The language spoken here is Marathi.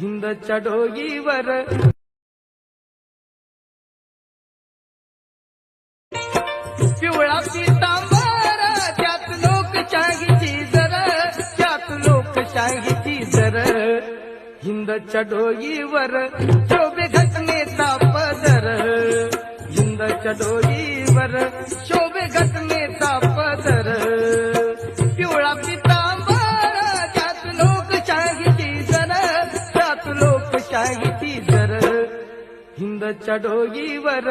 हिंदच्या चढोगीवर पिवळा पितांबर त्यात लोकशाहीची जर त्यात लोकशाहीची जर. हिंदच्या डोईवर शोभे घटनेचा पदर. हिंदच्या चढोगीवर शोभे घटनेचा त्यात लोकशाहीची जर हिंदच्या डोईवर